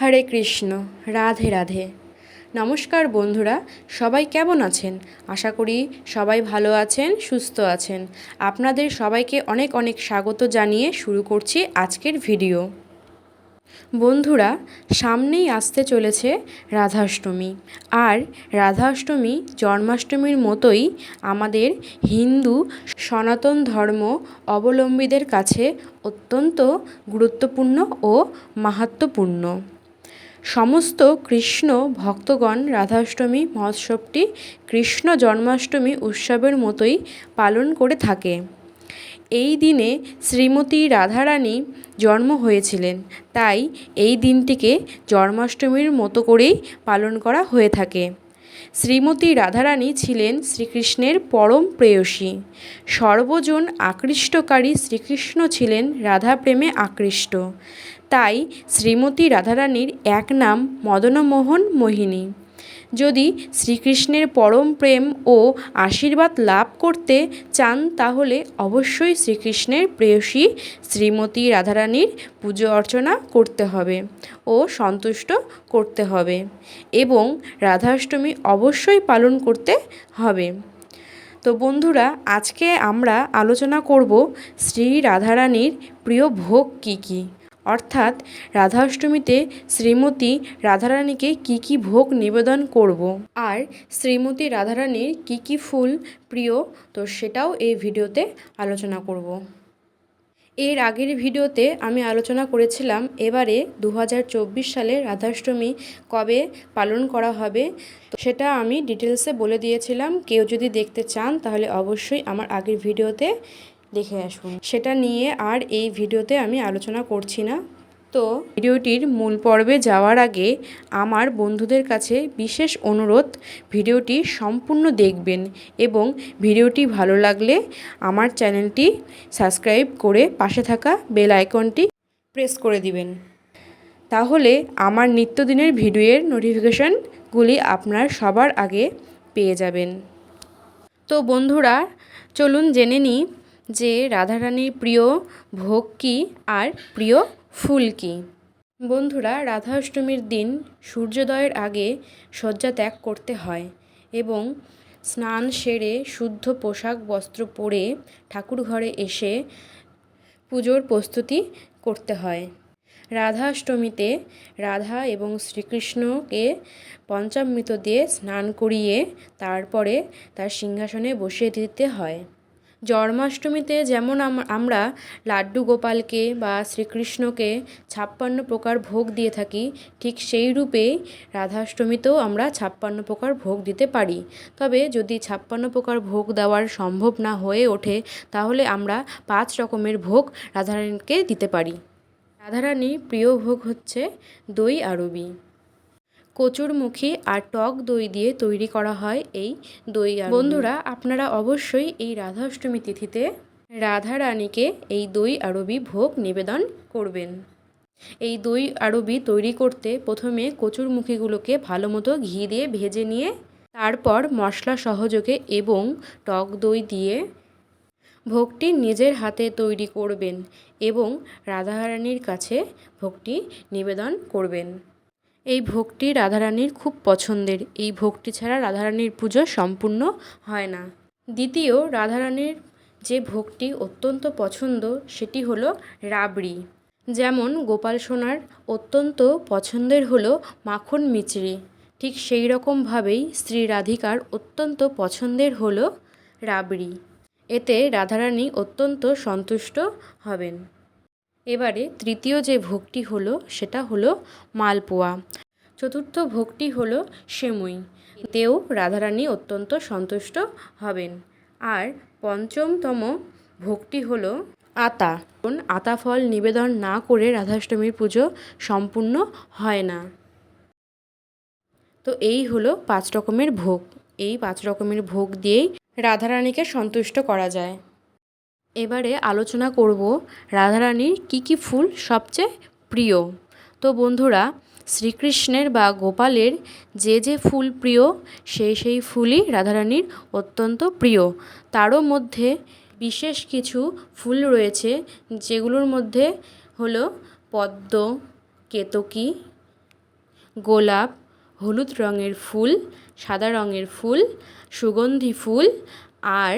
হরে কৃষ্ণ, রাধে রাধে। নমস্কার বন্ধুরা, সবাই কেমন আছেন? আশা করি সবাই ভালো আছেন, সুস্থ আছেন। আপনাদের সবাইকে অনেক অনেক স্বাগত জানিয়ে শুরু করছি আজকের ভিডিও। বন্ধুরা, সামনেই আসতে চলেছে রাধাষ্টমী। আর রাধাষ্টমী জন্মাষ্টমীর মতোই আমাদের হিন্দু সনাতন ধর্ম অবলম্বীদের কাছে অত্যন্ত গুরুত্বপূর্ণ ও মাহাত্ম্যপূর্ণ সমস্ত কৃষ্ণ ভক্তগণ রাধাষ্টমী মহোৎসবটি কৃষ্ণ জন্মাষ্টমী উৎসবের মতোই পালন করে থাকে। এই দিনে শ্রীমতী রাধারানী জন্ম হয়েছিলেন, তাই এই দিনটিকে জন্মাষ্টমীর মতো করেই পালন করা হয়ে থাকে। শ্রীমতী রাধারানী ছিলেন শ্রীকৃষ্ণের পরম প্রেয়সী। সর্বজন আকৃষ্টকারী শ্রীকৃষ্ণ ছিলেন রাধা প্রেমে আকৃষ্ট। তাই শ্রীমতী রাধারানীর এক নাম মদনমোহন মোহিনী। যদি শ্রীকৃষ্ণের পরম প্রেম ও আশীর্বাদ লাভ করতে চান, তাহলে অবশ্যই শ্রীকৃষ্ণের প্রেয়সী শ্রীমতী রাধারানীর পুজো অর্চনা করতে হবে ও সন্তুষ্ট করতে হবে এবং রাধাষ্টমী অবশ্যই পালন করতে হবে। তো বন্ধুরা, আজকে আমরা আলোচনা করব শ্রী রাধারানীর প্রিয় ভোগ কী কী? অর্থাৎ রাধাষ্টমীতে শ্রীমতী রাধারানীকে কি কি ভোগ নিবেদন করব। আর শ্রীমতী রাধারানীর কি কি ফুল প্রিয় তো সেটাও এই ভিডিওতে আলোচনা করব। এর আগের ভিডিওতে আমি আলোচনা করেছিলাম এবারে দু হাজার চব্বিশ সালে রাধাষ্টমী কবে পালন করা হবে সেটা আমি ডিটেলসে বলে দিয়েছিলাম কেউ যদি দেখতে চান তাহলে অবশ্যই আমার আগের ভিডিওতে দেখে আসুন। সেটা নিয়ে আর এই ভিডিওতে আমি আলোচনা করছি না। তো ভিডিওটির মূল পর্বে যাওয়ার আগে আমার বন্ধুদের কাছে বিশেষ অনুরোধ, ভিডিওটি সম্পূর্ণ দেখবেন এবং ভিডিওটি ভালো লাগলে আমার চ্যানেলটি সাবস্ক্রাইব করে পাশে থাকা বেল আইকনটি প্রেস করে দিবেন। তাহলে আমার নিত্যদিনের ভিডিওর নোটিফিকেশানগুলি আপনার সবার আগে পেয়ে যাবেন। তো বন্ধুরা, চলুন জেনে নিই যে রাধারানীর প্রিয় ভোগ কী আর প্রিয় ফুল কী? বন্ধুরা রাধা অষ্টমীর দিন সূর্যোদয়ের আগে শয্যা ত্যাগ করতে হয় এবং স্নান সেরে শুদ্ধ পোশাক বস্ত্র পরে ঠাকুর ঘরে এসে পুজোর প্রস্তুতি করতে হয়। রাধা অষ্টমীতে রাধা এবং শ্রীকৃষ্ণকে পঞ্চামৃত দিয়ে স্নান করিয়ে তারপরে তার সিংহাসনে বসিয়ে দিতে হয়। জন্মাষ্টমীতে যেমন আমরা লাড্ডু গোপালকে বা শ্রীকৃষ্ণকে ছাপ্পান্ন প্রকার ভোগ দিয়ে থাকি, ঠিক সেই রূপেই রাধাষ্টমীতেও আমরা ছাপ্পান্ন প্রকার ভোগ দিতে পারি। তবে যদি ছাপ্পান্ন প্রকার ভোগ দেওয়ার সম্ভব না হয়ে ওঠে, তাহলে আমরা পাঁচ রকমের ভোগ রাধারানীকে দিতে পারি। রাধারানীর প্রিয় ভোগ হচ্ছে দই আরবি কচুরমুখী আর টক দই দিয়ে তৈরি করা হয় এই দই বন্ধুরা, আপনারা অবশ্যই এই রাধাষ্টমী তিথিতে রাধা রানীকে এই দই আরবি ভোগ নিবেদন করবেন। এই দই আরবি তৈরি করতে প্রথমে কচুরমুখীগুলোকে ভালো মতো ঘি দিয়ে ভেজে নিয়ে, তারপর মশলা সহযোগে এবং টক দই দিয়ে ভোগটি নিজের হাতে তৈরি করবেন এবং রাধারানীর কাছে ভোগটি নিবেদন করবেন। এই ভোগটি রাধারানীর খুব পছন্দের। এই ভোগটি ছাড়া রাধারানীর পুজো সম্পূর্ণ হয় না। দ্বিতীয়, রাধারানীর যে ভোগটি অত্যন্ত পছন্দ, সেটি হলো রাবড়ি। যেমন গোপাল সোনার অত্যন্ত পছন্দের হলো মাখন মিচড়ি ঠিক সেই রকমভাবেই শ্রী রাধিকার অত্যন্ত পছন্দের হলো রাবড়ি। এতে রাধারানী অত্যন্ত সন্তুষ্ট হবেন। এবারে তৃতীয় যে ভোগটি হলো, সেটা হলো মালপোয়া। চতুর্থ ভোগটি হলো সেমুই। তেও রাধারানী অত্যন্ত সন্তুষ্ট হবেন। আর পঞ্চমতম ভোগটি হলো আতা। কোন আতা ফল নিবেদন না করে রাধাষ্টমীর পুজো সম্পূর্ণ হয় না। তো এই হলো পাঁচ রকমের ভোগ। এই পাঁচ রকমের ভোগ দিয়েই রাধারানীকে সন্তুষ্ট করা যায়। এবারে আলোচনা করব রাধারানীর কী কী ফুল সবচেয়ে প্রিয়। তো বন্ধুরা, শ্রীকৃষ্ণের বা গোপালের যে যে ফুল প্রিয়, সেই সেই ফুলই রাধারানীর অত্যন্ত প্রিয়। তারও মধ্যে বিশেষ কিছু ফুল রয়েছে, যেগুলোর মধ্যে হলো পদ্ম, কেতকী, গোলাপ, হলুদ রঙের ফুল, সাদা রঙের ফুল, সুগন্ধি ফুল, আর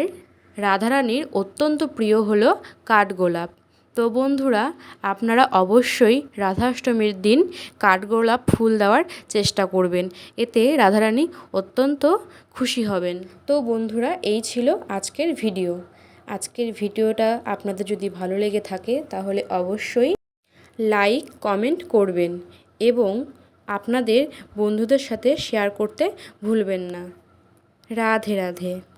রাধারানীর অত্যন্ত প্রিয় হলো কাঠগোলাপ। তো বন্ধুরা, আপনারা অবশ্যই রাধাষ্টমীর দিন কাঠগোলাপ ফুল দেওয়ার চেষ্টা করবেন। এতে রাধারানী অত্যন্ত খুশি হবেন। তো বন্ধুরা, এই ছিল আজকের ভিডিও। আজকের ভিডিওটা আপনাদের যদি ভালো লেগে থাকে, তাহলে অবশ্যই লাইক, কমেন্ট করবেন এবং আপনাদের বন্ধুদের সাথে শেয়ার করতে ভুলবেন না। রাধে রাধে।